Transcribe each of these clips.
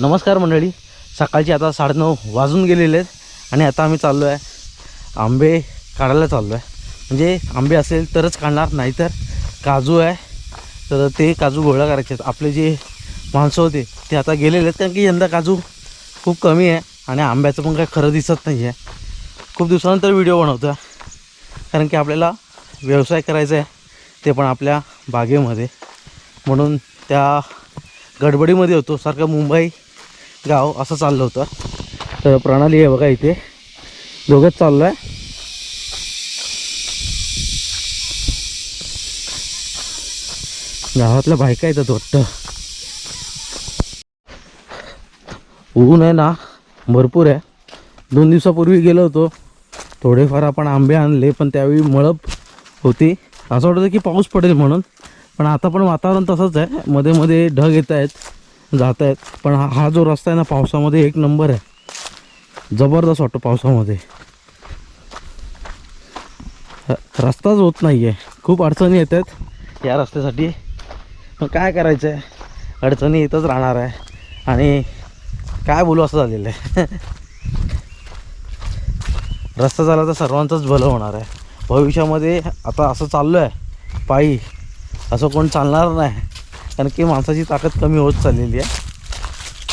नमस्कार मंडळी. सकाळची आता साडेनऊ वाजून गेलेले आहेत आणि आता आम्ही चाललो आहे आंबे काढायला चाललो आहे म्हणजे आंबे असेल तरच काढणार नाहीतर काजू आहे. तर ते काजू गोळा करायचे आहेत. आपले जे माणसं होते ते आता गेलेले आहेत कारण की यंदा काजू खूप कमी आहे आणि आंब्याचं पण काही खरं दिसत नाही आहे खूप दिवसानंतर व्हिडिओ बनवतो कारण की आपल्याला व्यवसाय करायचा आहे ते पण आपल्या बागेमध्ये. म्हणून त्या गडबडीमध्ये होतो. सारखं मुंबई गाव असं चाललं होतं. तर प्रणाली आहे बघा इथे. दोघंच चाललो आहे गावातल्या बायका येतात वाटतं. ऊन आहे ना भरपूर आहे. दोन दिवसापूर्वी गेलो होतो. थोडेफार आपण आंबे आणले पण त्यावेळी मळप होती. असं वाटतं की पाऊस पडेल म्हणून. पण आता पण वातावरण तसंच आहे. मध्ये मध्ये ढग येत आहेत. जात आहेत पण हा हा जो रस्ता आहे ना पावसामध्ये एक नंबर आहे. जबरदस्त वाटतो पावसामध्ये. रस्ताच होत नाही आहे खूप अडचणी येत आहेत या रस्त्यासाठी. मग काय करायचं आहे अडचणी येतच राहणार आहे. आणि काय बोलू असं झालेलं आहे. रस्ता झाला तर सर्वांचंच भलं होणार आहे. भविष्यामध्ये आता असं चाललो आहे पायी. असं कोण चालणार नाही. कारण की माणसाची ताकद कमी होत चाललेली आहे.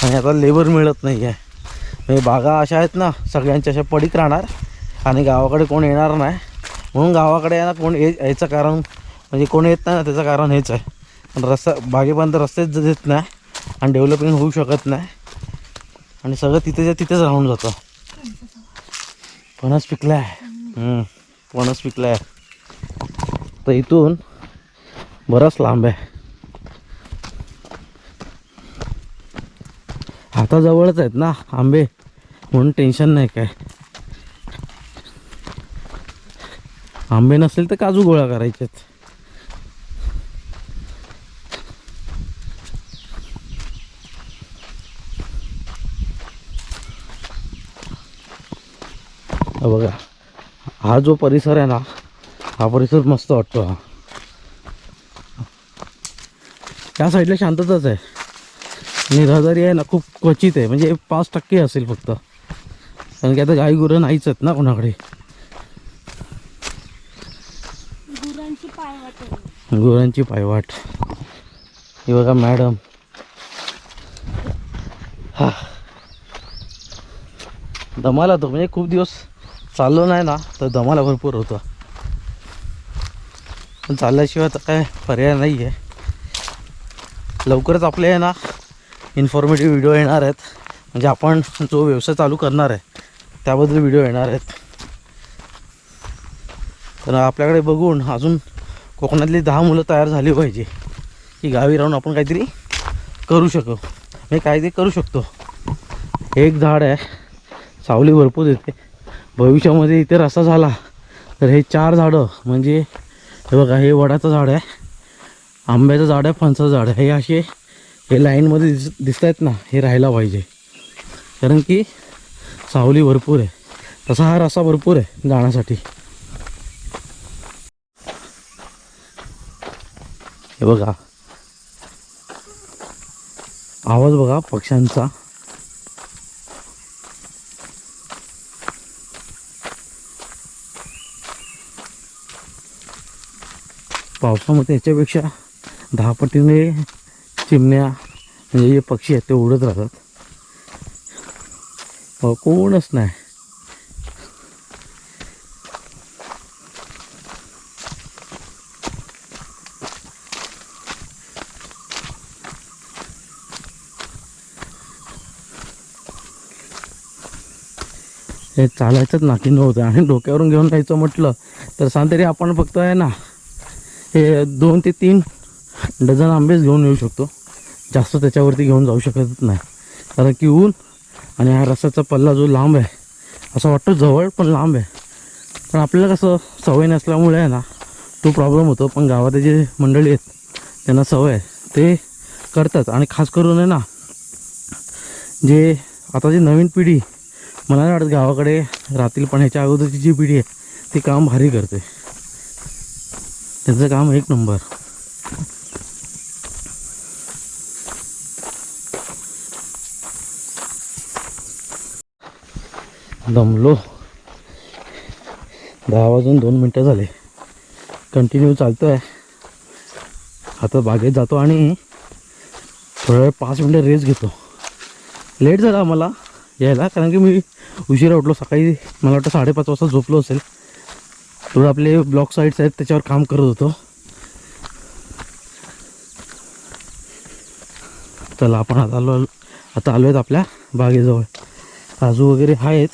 आणि आता लेबर मिळत नाही आहे. म्हणजे बागा अशा आहेत ना सगळ्यांच्या अशा पडीक राहणार. आणि गावाकडे कोण येणार नाही. म्हणून गावाकडे ना कोण ये यायचं कारण म्हणजे कोण येत नाही ना त्याचं कारण हेच आहे. पण रस्ता बागेपर्यंत रस्तेच देत नाही. आणि डेव्हलपमेंट होऊ शकत नाही. आणि सगळं तिथेच्या तिथेच राहून जातं. फणस पिकला आहे फणस पिकला आहे तर इथून बराच लांब आहे. हाताजवळच आहेत ना आंबे. म्हणून टेन्शन नाही काय. आंबे नसेल तर काजू गोळा करायचे आहेत बघा हा जो परिसर आहे ना हा परिसर मस्त वाटतो हा. त्या साईडला शांतताच आहे. रहदारी आहे ना खूप क्वचित आहे. म्हणजे पाच टक्के असेल फक्त. कारण की आता गाई गुरं नाहीच आहेत ना कोणाकडे. गुरांची पायवाट ही बघा मॅडम. हा. दमाला तो म्हणजे खूप दिवस चाललो नाही ना तर दमाला भरपूर होतं. पण चालल्याशिवाय तर काय पर्याय नाही आहे लवकरच आपले आहे ना इन्फॉर्मेटिव्ह व्हिडिओ येणार आहेत. म्हणजे आपण जो व्यवसाय चालू करणार आहे त्याबद्दल व्हिडिओ येणार आहेत. तर आपल्याकडे बघून अजून कोकणातली दहा मुलं तयार झाली पाहिजे. की गावी राहून आपण काहीतरी करू शकू. म्हणजे काहीतरी करू शकतो. एक झाड आहे. सावली भरपूर येते. भविष्यामध्ये इथे रस्ता झाला तर हे चार झाडं म्हणजे हे बघा हे वडाचं झाड आहे आंब्याचं झाड आहे फणसाचं झाड आहे. हे असे हे लाईनमध्ये दिस दिसत आहेत ना हे राहायला पाहिजे. कारण की सावली भरपूर आहे. तसा हा रसा भरपूर आहे जाण्यासाठी. हे बघा. आवाज बघा पक्ष्यांचा. पावसामध्ये याच्यापेक्षा दहा पटीने चिमण्या म्हणजे जे पक्षी आहेत ते उडत राहतात. कोणच नाही. हे चालायचंच नाकी नव्हतं आणि डोक्यावरून घेऊन जायचं म्हटलं तर सांगतरी आपण फक्त आहे ना हे दोन ते तीन डझन आंबेच घेऊन येऊ शकतो. जास्त त्याच्यावरती घेऊन जाऊ शकत नाही. कारण की ऊन आणि हा रस्त्याचा पल्ला जो लांब आहे असं वाटतं जवळ पण लांब आहे. पण आपल्याला कसं सवय नसल्यामुळे आहे ना तो प्रॉब्लेम होतो. पण गावात जे मंडळी आहेत त्यांना सवय आहे. ते करतात. आणि खास करून आहे ना जे आता जी नवीन पिढी मला नाही वाटत गावाकडे राहतील पण ह्याच्या अगोदरची जी पिढी आहे ती काम भारी करते. त्यांचं काम एक नंबर. दमलो. दहा वाजून दोन मिनटं झाले. कंटिन्यू चालतो आहे आता बागेत जातो आणि थोड्या वेळ पाच मिनटं रेस्ट घेतो. लेट झाला आम्हाला यायला कारण की मी उशिरा उठलो. सकाळी मला वाटतं साडेपाच वाजता झोपलो असेल. थोडं आपले ब्लॉक साईड्स आहेत त्याच्यावर काम करत होतो. चला आपण आता आलो आता आलो आहेत आपल्या बागेजवळ. काजू वगैरे आहेत.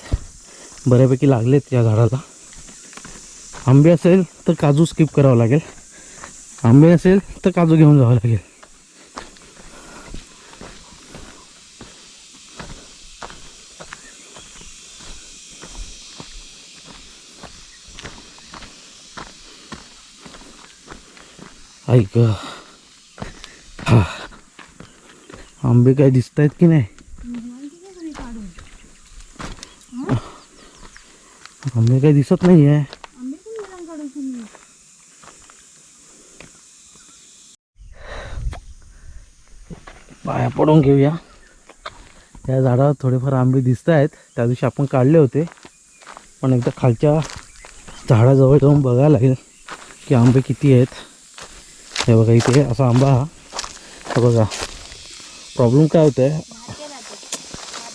बऱ्यापैकी लागलेत या झाडाला. आंबे असेल तर काजू स्किप करावं लागेल. आंबे असेल तर काजू घेऊन जावं लागेल. ऐक हा आंबे काय दिसत आहेत की नाही? आंबे काही दिसत नाही आहे. पाया पडून घेऊया। या झाडावर थोडेफार आंबे दिसत आहेत. त्या दिवशी आपण काढले होते. पण एकदा खालच्या झाडाजवळ जाऊन बघायला लागेल की आंबे किती आहेत. हे बघा इथे असा आंबा हा. बघा. प्रॉब्लेम काय होतं आहे.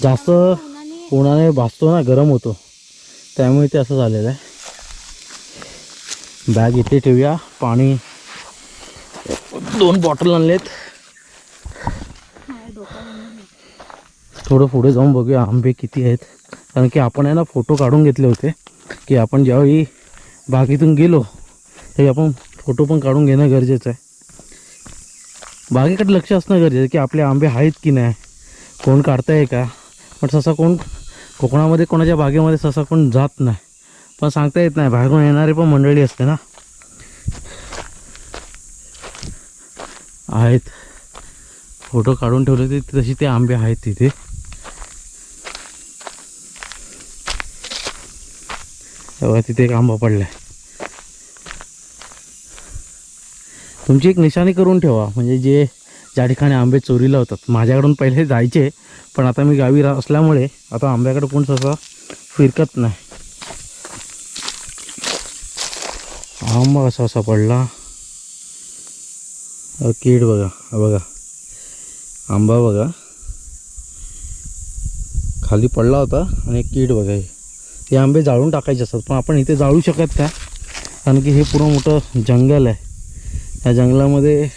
जास्त उन्हाने भासतो ना गरम होतो. त्यामुळे ते असं झालेलं आहे. बॅग इथे ठेवूया. पाणी दोन बॉटल आणलेत. थोडं पुढे जाऊन बघूया आंबे किती आहेत. कारण की आपण आहे ना फोटो काढून घेतले होते की आपण ज्यावेळी बागेतून गेलो त्यावेळी आपण फोटो पण काढून घेणं गरजेचं आहे. बागेकडे लक्ष असणं गरजेचं आहे की आपले आंबे आहेत की नाही. कोण काढताय का? पण ससा कोण कोकणामध्ये कोणाच्या बागेमध्ये ससा कोण जात नाही. पण सांगता येत नाही बाहेरून येणारे पण मंडळी असते ना. आहेत. फोटो काढून ठेवले ते तशी ते आंबे आहेत तिथे. तेव्हा तिथे एक आंबा पडलाय. तुमची एक निशाणी करून ठेवा म्हणजे जे ज्या ठिकाणी आंबे चोरीला होतात. माझ्याकडून पहिले जायचे पण आता मी गावी रा असल्यामुळे आता आंब्याकडे कोण तसा फिरकत नाही. आंबा कसा असा पडला? कीड बघा बघा. आंबा बघा. खाली पडला होता आणि कीड बघा हे. आंबे जाळून टाकायचे असतात पण आपण इथे जाळू शकत का? कारण की हे पूर्ण मोठं जंगल आहे. या जंगलामध्ये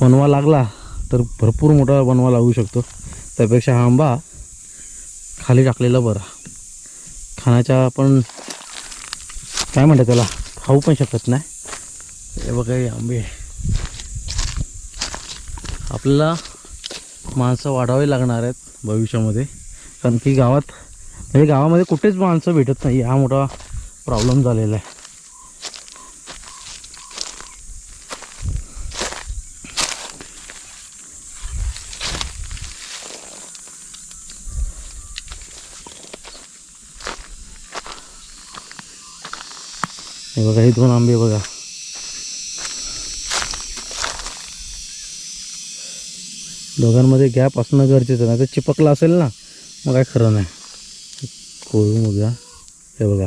बनवा लागला तर भरपूर मोठा बनवा लागू शकतो. त्यापेक्षा हा आंबा खाली टाकलेला बरा. खाण्याच्या आपण काय म्हणतात त्याला? खाऊ पण शकत नाही. हे बघा आंबे. आपल्याला माणसं वाढावी लागणार आहेत भविष्यामध्ये. कारण की गावात म्हणजे गावामध्ये कुठेच माणसं भेटत नाही. हा मोठा प्रॉब्लेम झालेला आहे. बघा हे दोन आंबे बघा. दोघांमध्ये गॅप असणं गरजेचं नाही तर चिपकला असेल ना मग काय खरं नाही. कोळू मग हे बघा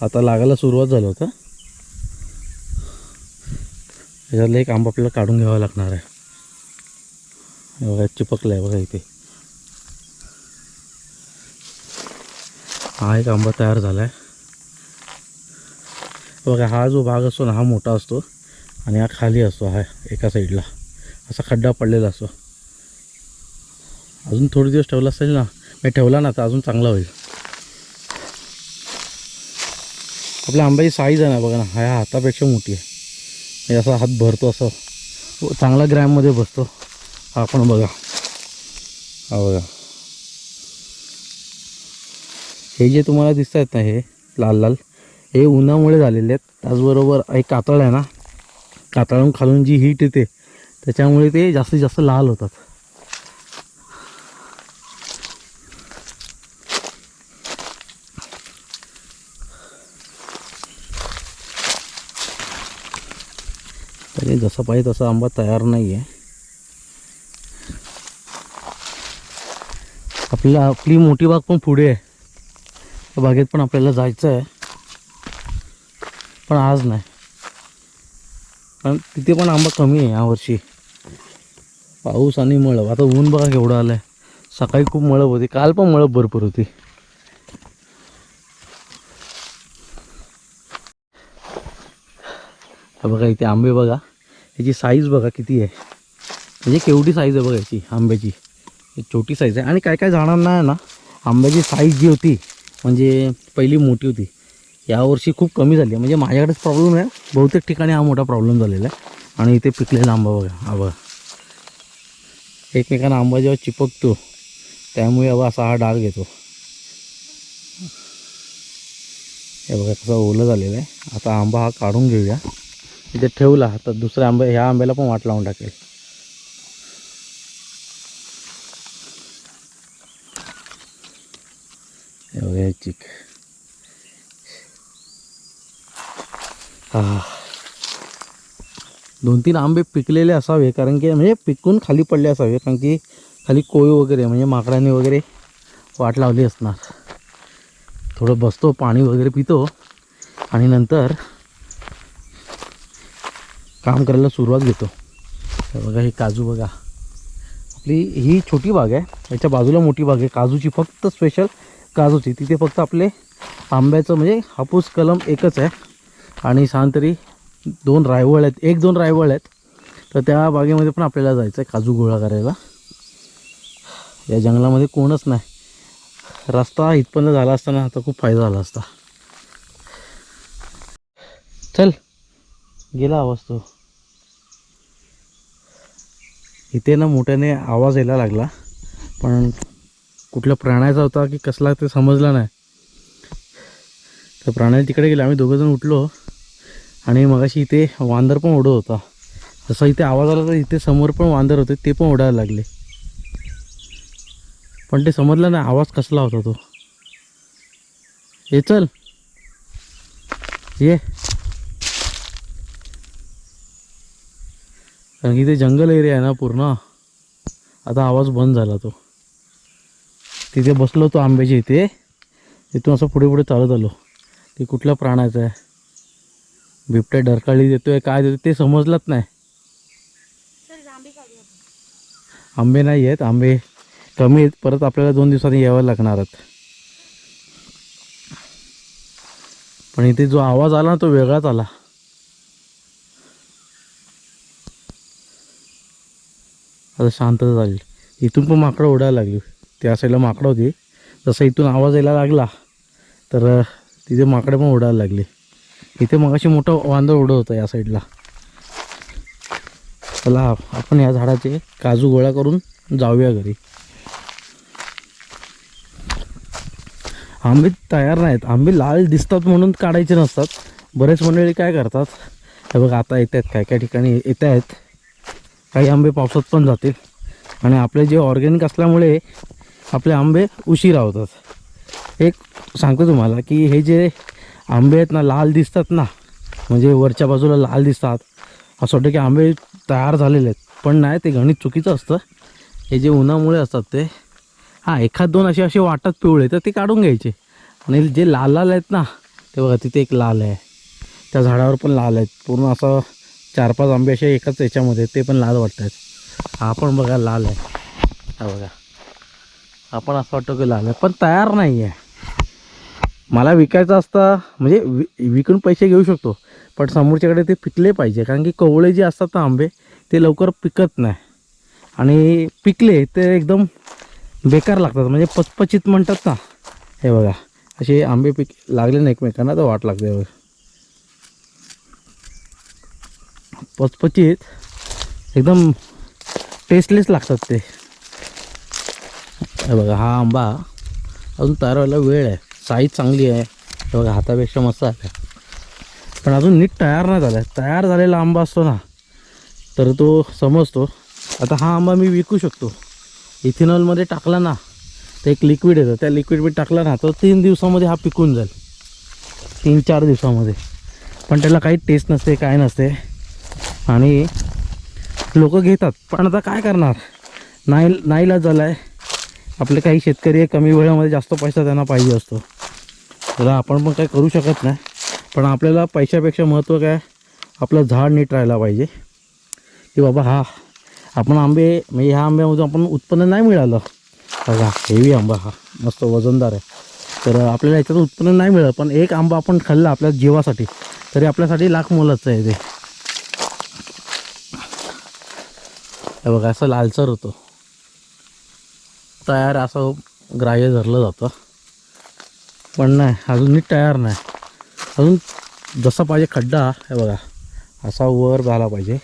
आता लागायला सुरुवात झालं होतं याच्यातला एक आंबा आपल्याला काढून घ्यावा लागणार आहे. हे बघा चिपकलं आहे बघा इथे. हा एक आंबा तयार झाला आहे बघा हा जो भाग असतो ना हा मोठा असतो आणि हा खाली असतो हा एका साईडला. असा खड्डा पडलेला असतो. अजून थोडे दिवस ठेवला असेल ना मी ठेवला ना तर अजून चांगला होईल. आपल्या आंब्याची साईज आहे ना बघा ना हा या हातापेक्षा मोठी आहे. म्हणजे असा हात भरतो असं चांगला ग्रॅममध्ये बसतो. हा पण बघा. हा बघा. हे जे तुम्हाला दिसत आहेत ना हे लाल लाल हे उन्हामुळे झालेले आहेत. त्याचबरोबर एक कातळ आहे ना कातळून खालून जी हीट येते त्याच्यामुळे ते जास्तीत जास्त लाल होतात. तरी जसं पाहिजे तसा आंबा तयार नाही आहे आपल्या आपली मोठी बाग पण पुढे आहे. त्या बागेत पण आपल्याला जायचं आहे पण आज नाही. कारण तिथे पण आंबा कमी आहे यावर्षी पाऊस आणि मळब. आता ऊन बघा केवढं आलं आहे सकाळी खूप मळब होती. काल पण मळब भरपूर होती. हे बघा इथे आंबे बघा. याची साईज बघा किती आहे. म्हणजे केवढी साईज आहे बघा याची आंब्याची. ही छोटी साईज आहे. आणि काय काय झाडांना आहे ना आंब्याची साईज जी होती म्हणजे पहिली मोठी होती. यावर्षी खूप कमी झाली आहे. म्हणजे माझ्याकडेच प्रॉब्लेम आहे. बहुतेक ठिकाणी हा मोठा प्रॉब्लेम झालेला आहे. आणि इथे पिकलेला आंबा बघा. हा एकमेकांना आंबा जेव्हा चिपकतो त्यामुळे हवा असा हा डाग येतो. हे बघा कसा ओलं झालेलं आहे. आता आंबा हा काढून घेऊया. इथे ठेवला. तर दुसऱ्या आंबे ह्या आंब्याला पण वाट लावून टाकेल. हे बघा चिक. दोन तीन आंबे पिकलेले असावे कारण की म्हणजे पिकून खाली पडले असावे कारण की खाली कोळी वगैरे म्हणजे माकडांनी वगैरे वाट लावली असणार. थोडं बसतो पाणी वगैरे पितो आणि नंतर काम करायला सुरुवात घेतो. बघा हे काजू बघा. आपली ही छोटी बाग आहे याच्या बाजूला मोठी बाग आहे. काजूची फक्त स्पेशल काजूची. तिथे फक्त आपले आंब्याचं म्हणजे हापूस कलम एकच आहे. आणि तरी दोन रायवळ आहेत. एक दोन रायवळ आहेत. तर त्या बागेमध्ये पण आपल्याला जायचं आहे काजू गोळा करायला. या जंगलामध्ये कोणच नाही. रस्ता इथपर्यंत झाला असताना आता खूप फायदा झाला असता. चल गेला आवाज तो. इथे ना मोठ्याने आवाज यायला लागला. पण कुठल्या प्राण्याचा होता की कसला ते समजला नाही. तर प्राण्याला तिकडे गेला. आम्ही दोघंजण उठलो. आणि मगाशी इथे वांदर पण ओढत होता. जसा इथे आवाज आला तर इथे समोर पण वांदर होते ते पण ओढायला लागले. पण ते समजलं नाही आवाज कसला होता तो. ये चल. ये. कारण की ते जंगल एरिया आहे ना पूर्ण. आता आवाज बंद झाला तो. तिथे बसलो होतो आंब्याच्या इथे. तिथून असं पुढे पुढे चालत आलो. ते कुठल्या प्राण्याचं आहे. बिबट्या डरकाळी देतोय काय देतोय ते समजलंच नाही. आंबे नाही आहेत आंबे कमी आहेत परत आपल्याला दोन दिवसांनी यावं लागणार आहेत. पण इथे जो आवाज आला ना तो वेगळाच आला. आता शांतता झाली. इथून पण माकडं ओढायला लागली. त्या साईडला माकडं होती. जसं इथून आवाज यायला लागला तर तिथे माकडे पण ओढायला लागले. इथे मगाशी मोठं वांदर उडत होतं या साईडला चला आपण या झाडाचे काजू गोळा करून जाऊया घरी. आंबे तयार नाहीत. आंबे लाल दिसतात म्हणून काढायचे नसतात. बरेच मंडळी काय करतात? हे बघ आता येत आहेत काय काय ठिकाणी येत आहेत काही आंबे पावसात पण जातील. आणि आपले जे ऑर्गॅनिक असल्यामुळे आपले आंबे उशिरा होतात एक सांगतो तुम्हाला की हे जे आंबे आहेत ना लाल दिसतात ना. म्हणजे वरच्या बाजूला लाल दिसतात. असं वाटतं की आंबे तयार झालेले आहेत. पण नाही ते गणित चुकीचं असतं. हे जे उन्हामुळे असतात ते. हां एखाद दोन असे असे वाटतात पिवळे तर ते काढून घ्यायचे. आणि जे लाल लाल आहेत ना ते बघा तिथे एक लाल आहे. त्या झाडावर पण लाल आहेत. पूर्ण असं चार पाच आंबे असे एकाच याच्यामध्ये ते पण लाल वाटत आहेत. हा पण बघा लाल आहे. हा बघा. आपण असं वाटतं की लाल आहे. पण तयार नाही आहे मला विकायचं असता म्हणजे वि विकून पैसे घेऊ शकतो पण समोरच्याकडे ते पिकले पाहिजे. कारण की कवळे जे असतात ना आंबे ते लवकर पिकत नाही. आणि पिकले ते एकदम बेकार लागतात. म्हणजे पचपचित म्हणतात ना. हे बघा असे आंबे पिक लागले ना एकमेकांना तर वाट लागते बघा. पचपचित एकदम टेस्टलेस लागतात ते. हे बघा हा आंबा अजून तयार व्हायला वेळ आहे. साईज चांगली आहे. हे बघा हातापेक्षा मस्त आहे. पण अजून नीट तयार नाही झाला आहे तयार झालेला आंबा असतो ना तर तो समजतो. आता हा आंबा मी विकू शकतो. इथेनॉलमध्ये टाकला ना तर एक लिक्विड येतं. त्या लिक्विडमध्ये टाकला ना तर तीन दिवसामध्ये हा पिकून जाईल. तीन चार दिवसामध्ये. पण त्याला काही टेस्ट नसते काय नसते. आणि लोक घेतात. पण आता काय करणार? नाही नाईलाज झाला आहे आपले काही शेतकरी आहे, कमी वेळामध्ये जास्त पैसा त्यांना पाहिजे असतो. त्याला आपण पण काही करू शकत नाही. पण आपल्याला पैशापेक्षा महत्त्व काय? आपलं झाड नीट राहायला पाहिजे. की बाबा हा आपण आंबे म्हणजे ह्या आंब्यामधून आपण उत्पन्न नाही मिळालं. बघा हेवी आंबा हा मस्त वजनदार आहे. तर आपल्याला याच्यातून उत्पन्न नाही मिळालं पण एक आंबा आपण खाल्ला आपल्या जीवासाठी तरी आपल्यासाठी लाख मोलाचं आहे ते. बघा असं लालसर होतो. तयार असं ग्राह्य धरलं जातं. पण नाही अजून नीट तयार नाही. अजून जसा पाहिजे खड्डा हे बघा असा वर झाला पाहिजे.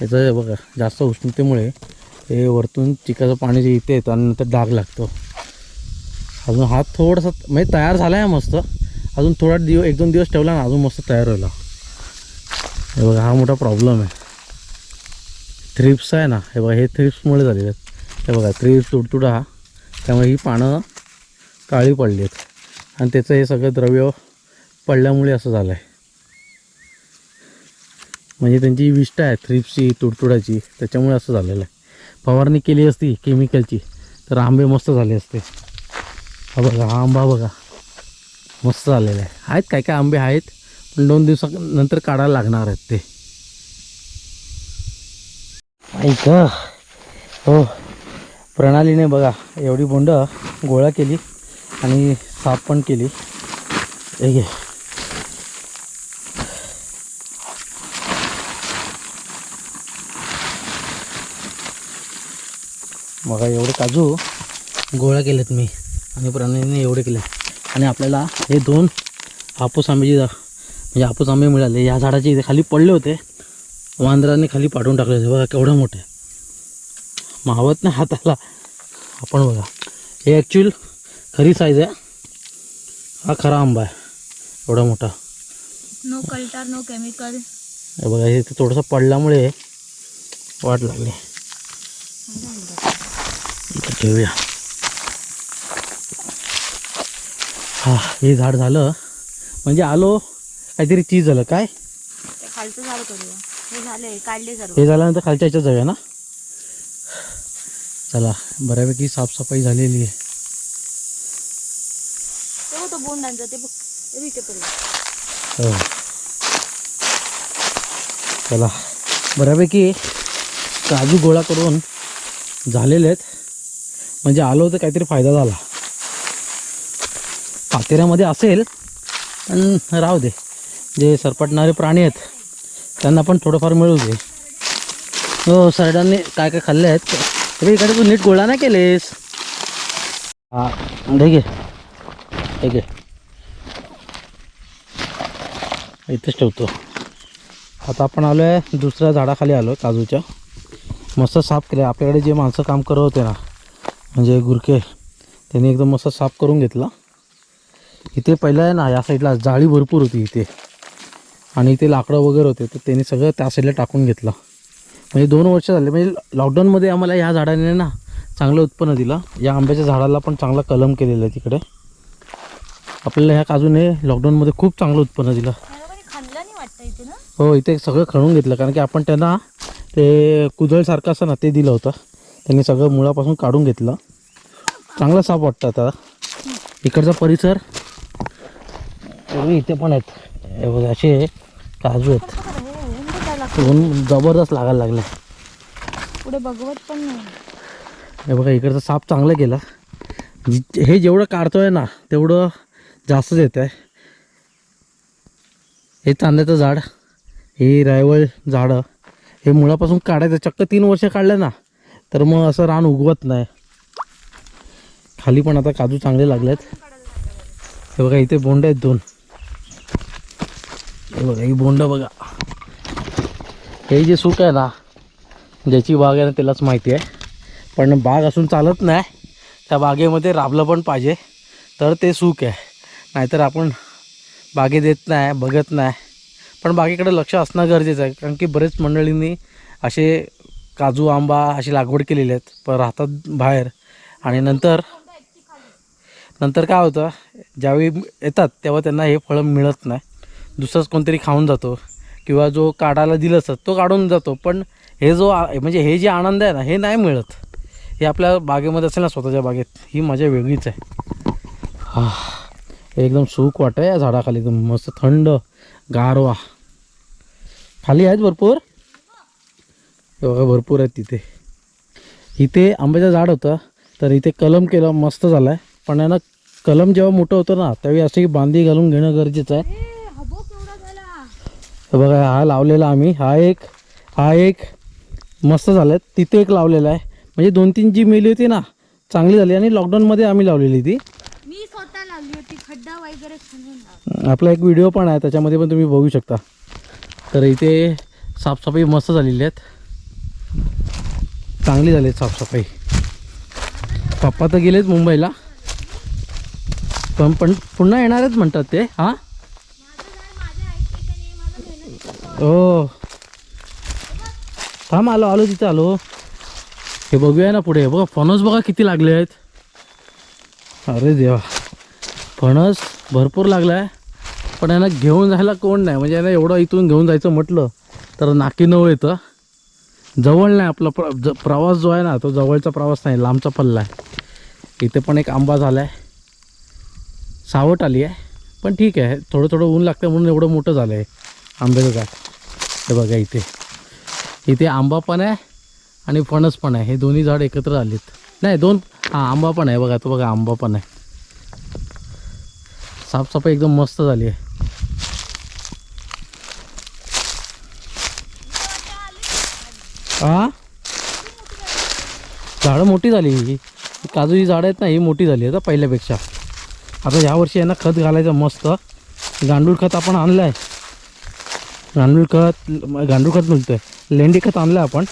याचं हे बघा जास्त उष्णतेमुळे हे वरतून चिकाचं पाणी जे इथे येतं आणि नंतर डाग लागतो. अजून हा थोडासा म्हणजे तयार झाला आहे मस्त. अजून थोडा दिवस एक दोन दिवस ठेवला ना अजून मस्त तयार व्हायला हे. बघा हा मोठा प्रॉब्लेम आहे. थ्रिप्स आहे ना हे बघा हे थ्रिप्समुळे झालेले आहेत. हे बघा थ्रिप्स तुडतुडा हा. त्यामुळे ही पानं काळी पडली आहेत आणि त्याचं हे सगळं द्रव्य पडल्यामुळे असं झालं आहे म्हणजे त्यांची विष्ट आहे थ्रिप्सची तुडतुडाची त्याच्यामुळे असं झालेलं आहे. फवारणी केली असती केमिकलची तर आंबे मस्त झाले असते. हा बघा हा आंबा बघा. मस्त झालेला आहे. आहेत काय काय आंबे आहेत पण दोन दिवसानंतर काढायला लागणार आहेत ते. ऐका. हो. प्रणालीने बघा एवढी बोंड गोळा केली आणि साफ पण केली. हे घे. बघा एवढे काजू गोळा केलेत मी आणि प्रणालीने एवढे केले. आणि आपल्याला हे दोन हापूस आंब्याची म्हणजे हापूस आंबे मिळाले या झाडाचे इथे खाली पडले होते. वांदराने खाली पाठवून टाकले होते. बघा केवढं मोठे. मावत नाही हाताला. आपण बघा. हे ॲक्च्युअल खरी साईज आहे. हा खरा आंबा आहे. एवढा मोठा. नो कल्टर नो केमिकल हे बघा हे थोडंसं पडल्यामुळे वाट लागली. ठेवूया. हा हे झाड झालं. म्हणजे आलो काहीतरी चीज झालं. काय? ते खालचं झाड करूया. हे झाले काढले हे झाल्यानंतर खालच्या ह्याच्यात जाऊया ना? चला बऱ्यापैकी साफसफाई झालेली आहे. हो. चला बऱ्यापैकी काजू गोळा करून झालेले आहेत. म्हणजे आलो तर काहीतरी फायदा झाला. पातेऱ्यामध्ये असेल पण राहू दे. जे सरपटणारे प्राणी आहेत त्यांना पण थोडंफार मिळू दे. हो सरडांनी काय काय खाल्ले आहेत? तरी इकडे तू नीट गोळा नाही केलेस. हा ठीक आहे ठीक आहे इथेच ठेवतो. आता आपण आलो आहे दुसऱ्या झाडाखाली आलो काजूच्या. मस्त साफ केलं आपल्याकडे जे माणसं काम करत होते ना म्हणजे गुरके त्यांनी एकदम मस्त साफ करून घेतला. इथे पहिलं आहे ना या साईडला जाळी भरपूर होती इथे. आणि इथे लाकडं वगैरे होते तर त्यांनी सगळं त्या साईडला टाकून घेतलं. म्हणजे दोन वर्ष झाले. म्हणजे लॉकडाऊनमध्ये आम्हाला ह्या झाडाने ना चांगलं उत्पन्न दिलं. या आंब्याच्या झाडाला पण चांगला कलम केलेला आहे तिकडे. आपल्याला ह्या काजूने लॉकडाऊनमध्ये खूप चांगलं उत्पन्न दिलं. हो इथे सगळं खणून घेतलं. कारण की आपण त्यांना ते कुदळसारखं असं ना ते दिलं होतं. त्यांनी सगळं मुळापासून काढून घेतलं. चांगलं साफ वाटतं आता. इकडचा परिसर. इथे पण आहेत. असे काजू आहेत. ऊन जबरदस्त लागायला लागले पुढे बघवत पण नाही. हे बघा इकडचं साफ चांगलं केलं जि- हे जेवढं काढतोय ना तेवढं जास्तच येत आहे हे चांद्याचं झाड हे रायवळ झाडं हे मुळापासून काढायचं. चक्क तीन वर्ष काढलं ना तर मग असं रान उगवत नाही. खाली पण आता काजू चांगले लागलेत. हे बघा इथे बोंड आहेत दोन. हे बघा ही बोंड बघा. हे जे सुख आहे ना ज्याची बाग आहे ना त्यालाच माहिती आहे. पण बाग असून चालत नाही. त्या बागेमध्ये राबलं पण पाहिजे. तर ते सुख आहे. नाहीतर आपण बागे देत नाही बघत नाही. पण बागेकडे लक्ष असणं गरजेचं आहे. कारण की बरेच मंडळींनी असे काजू आंबा अशी लागवड केलेली आहेत. पण राहतात बाहेर. आणि नंतर नंतर काय होतं? ज्यावेळी येतात तेव्हा त्यांना हे फळं मिळत नाही. दुसरंच कोणतरी खाऊन जातो. किंवा जो काढायला दिलं असतं तो काढून जातो. पण हे जो आ- म्हणजे हे जे आनंद आहे ना हे नाही मिळत. हे आपल्या बागेमध्ये असेल ना स्वतःच्या बागेत ही मजा वेगळीच आहे. हा एकदम सुख वाटतं या झाडाखाली. एकदम मस्त थंड गारवा. खाली आहेत भरपूर? बघा भरपूर आहेत तिथे. इथे आंब्याचं झाड होतं तर इथे कलम केलं मस्त झालं आहे पण आहे ना कलम जेव्हा मोठं होतं ना त्यावेळी अशी बांधी घालून घेणं गरजेचं आहे. हे बघा हा लावलेला आम्ही. हा एक हा एक मस्त झालं तिथे एक लावलेला आहे. म्हणजे दोन तीन जी मेली होती ना चांगली झाली. आणि लॉकडाऊनमध्ये आम्ही लावलेली ती. मी स्वतः लावली होती. खड्डा वगैरे. आपला एक व्हिडिओ पण आहे. त्याच्यामध्ये पण तुम्ही बघू शकता. तर इथे साफसफाई मस्त झालेली आहेत. चांगली झाली आहे साफसफाई. पप्पा तर गेलेच मुंबईला. पण पण पुन्हा येणारच म्हणतात ते. हां माझं झाड माझ्या ऐकते का नाही माझं मेहनत हो थांब आलो आलो तिथे आलो. हे बघूया ना पुढे. बघा फणस बघा किती लागले आहेत. अरे देवा. फणस भरपूर लागला आहे पण यांना घेऊन जायला कोण नाही. म्हणजे यांना एवढं इथून घेऊन जायचं म्हटलं तर नाकी नऊ येतं. जवळ नाही आपला प्र ज प्रवास जो आहे ना तो जवळचा प्रवास नाही लांबचा पल्ला आहे. इथे पण एक आंबा झाला आहे सावट आली आहे. पण ठीक आहे. थोडं थोडं ऊन लागतं म्हणून एवढं मोठं झालं आहे आंब्याचं झाड हे बघा इथे. इथे आंबा पण आहे आणि फणस पण आहे. हे दोन्ही झाड एकत्र आलेत. नाही दोन हां आंबा पण आहे. बघा तो बघा आंबा पण आहे. साफसफाई एकदम मस्त झाली आहे. हा झाडं मोठी झाली ही. काजू ही झाडं आहेत ना ही मोठी झाली आता पहिल्यापेक्षा. आता यावर्षी आहे ना खत घालायचं मस्त. गांडूळ खत आपण आणलं आहे गांडूळ खत गांडूळ खत मिळतोय लेंडी खत आणलं आहे आपण.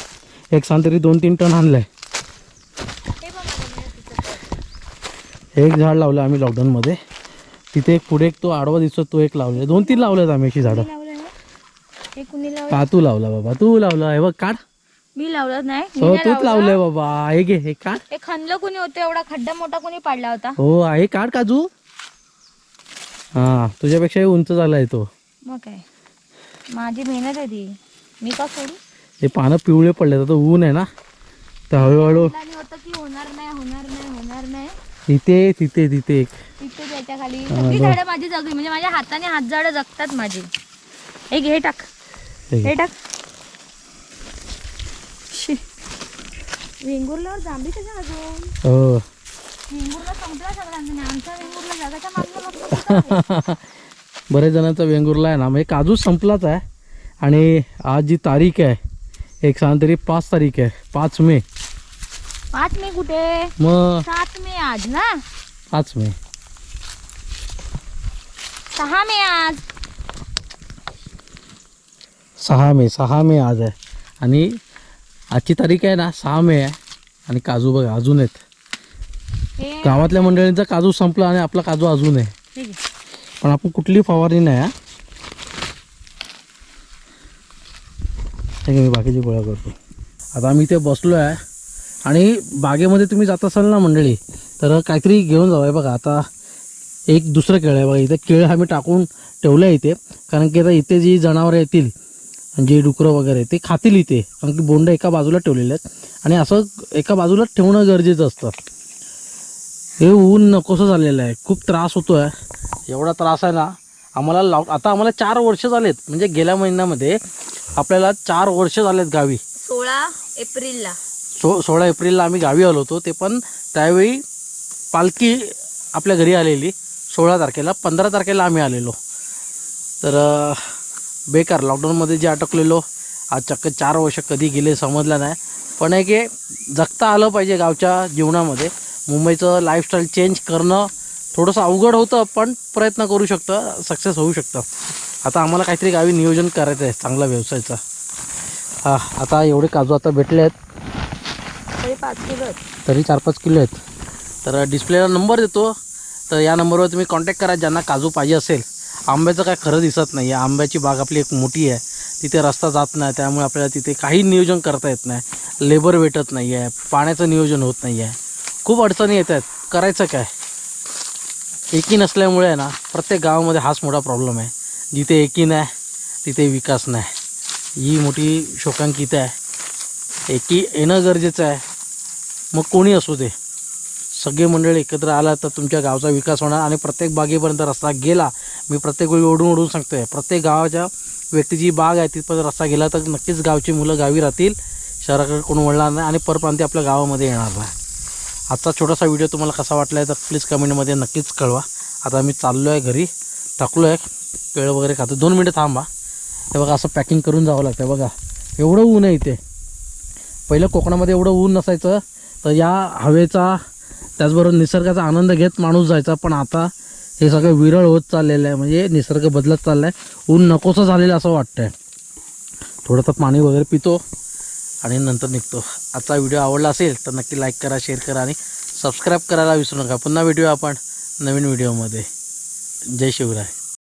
एक सांग तरी दोन तीन टन आणलं आहे बघ माझं मेहनतीचं फळ. एक झाड लावलं आम्ही लॉकडाऊनमध्ये तिथे एक पुढे एक तो आडवा दिसतो तो एक लावले दोन तीन लावलेत आम्ही अशी झाडं. का तू लावला बाबा? तू लावला. हे बघ काढ. मी लावलं नाही. हो तूच लावलं. लावलंय बाबा. हे घे हे काढ. हे खणलं कुणी होतं? एवढा खड्डा मोठा कुणी पाडला होता? हो आहे. काढ काजू. हां तुझ्यापेक्षा उंच झाला आहे तो. मग काय? माझी मेहनत आहे ती. मी का सोडू? हे पानं पिवळे पडले आता ऊन आहे ना. तर हळूहळू आणि होतं की होणार नाही होणार नाही होणार नाही. तिथे तिथे तिथे. एक तिथे त्याच्याखाली. सगळी झाडं माझी जगली म्हणजे माझ्या हाताने हात झाडं जगतात माझी. घे हे टाक. हे टाक. शी. वेंगुर्ल्यावर जांभी अजून? हो. वेंगुर्ला संपला सगळ्यांचा नाही आमच्या वेंगुर्ला जगाच्या बघतो बरेच जणांचा वेंगुर्ला आहे ना म्हणजे काजू संपलाच आहे. आणि आज जी तारीख आहे एक सांग तरी पाच तारीख आहे पाच मे. पाच मे कुठे? मग सात मे आज ना? पाच मे. सहा मे आज. सहा मे सहा मे आज आहे. आणि आजची तारीख आहे ना सहा मे आहे. आणि काजू बघा अजून आहेत. गावातल्या मंडळींचा काजू संपला आणि आपला काजू अजून आहे. पण आपण कुठली फवारणी नाही हा? मी बाकीची गोळा करतो. आता आम्ही इथे बसलो आहे आणि बागेमध्ये तुम्ही जात असाल ना मंडळी तर काहीतरी घेऊन जावं आहे बघा. आता एक दुसरं केळ आहे बघा. इथे केळ आम्ही टाकून ठेवलं आहे इथे कारण की आता इथे जी जनावरं येतील जे डुकरं वगैरे ते खातील इथे. कारण की बोंड एका बाजूला ठेवलेले आहेत. आणि असं एका बाजूला ठेवणं गरजेचं असतं. हे ऊन नकोसं झालेलं आहे. खूप त्रास होतो आहे एवढा त्रास आहे ना आम्हाला लॉक आता आम्हाला चार वर्ष झालेत. म्हणजे गेल्या महिन्यामध्ये आपल्याला चार वर्ष झालेत गावी. सोळा एप्रिलला. सो सोळा एप्रिलला आम्ही गावी आलो होतो. ते पण त्यावेळी पालखी आपल्या घरी आलेली. सोळा तारखेला पंधरा तारखेला आम्ही आलेलो. तर बेकार लॉकडाऊनमध्ये जे अटकलेलो. आज चक्क चार वर्ष कधी गेले समजलं नाही. पण आहे की जगता आलं पाहिजे गावच्या जीवनामध्ये. मुंबईचं लाईफस्टाईल चेंज करणं थोडंसं अवघड होतं पण प्रयत्न करू शकतं सक्सेस होऊ शकतं. आता आम्हाला काहीतरी गावी नियोजन करायचं आहे चांगला व्यवसायाचा. हा आता एवढे काजू आता भेटले आहेत तरी पाच किलो आहेत. तरी चार पाच किलो आहेत. तर डिस्प्लेला नंबर देतो. तर या नंबरवर तुम्ही कॉन्टॅक्ट करा ज्यांना काजू पाहिजे असेल. आंब्याचं काय खरं दिसत नाही. आहे आंब्याची बाग आपली एक मोठी आहे. तिथे रस्ता जात नाही त्यामुळे आपल्याला तिथे काही नियोजन करता येत नाही. लेबर भेटत नाही आहे पाण्याचं नियोजन होत नाही आहे खूप अडचणी येत आहेत करायचं काय? एकी नसल्यामुळे आहे ना प्रत्येक गावामध्ये हाच मोठा प्रॉब्लेम आहे. जिथे एकी नाही तिथे विकास नाही. ही मोठी शोकांकित आहे. एकी येणं गरजेचं आहे. मग कोणी असू दे. सगळे मंडळी एकत्र आला तर तुमच्या गावचा विकास होणार आणि प्रत्येक बागेपर्यंत रस्ता गेला मी प्रत्येक वेळी ओढून ओढून सांगतो आहे प्रत्येक गावाच्या व्यक्तीची बाग आहे तिथपर्यंत रस्ता गेला तर नक्कीच गावची मुलं गावी राहतील. शहराकडे कोण वळणार नाही आणि परप्रांती आपल्या गावामध्ये येणार नाही. आजचा छोटासा व्हिडिओ तुम्हाला कसा वाटला आहे तर प्लीज कमेंटमध्ये नक्कीच कळवा. आता मी चाललो आहे घरी टाकलो आहे केळं वगैरे खातो. दोन मिनटं थांबा. हे बघा असं पॅकिंग करून जावं लागतं बघा. एवढं ऊन आहे इथे. पहिलं कोकणामध्ये एवढं ऊन नसायचं तर या हवेचा त्याचबरोबर निसर्गाचा आनंद घेत माणूस जायचा. पण आता हे सगळं विरळ होत चाललेलं आहे. म्हणजे निसर्ग बदलत चालला आहे ऊन नकोसं झालेलं असं वाटतं आहे थोडंसं पाणी वगैरे पितो. आणि नंतर निघतो. आजचा व्हिडिओ आवडला असेल तर नक्की लाईक करा शेअर करा आणि सबस्क्राईब करायला विसरू नका. पुन्हा भेटूया आपण नवीन व्हिडिओमध्ये. जय शिवराय.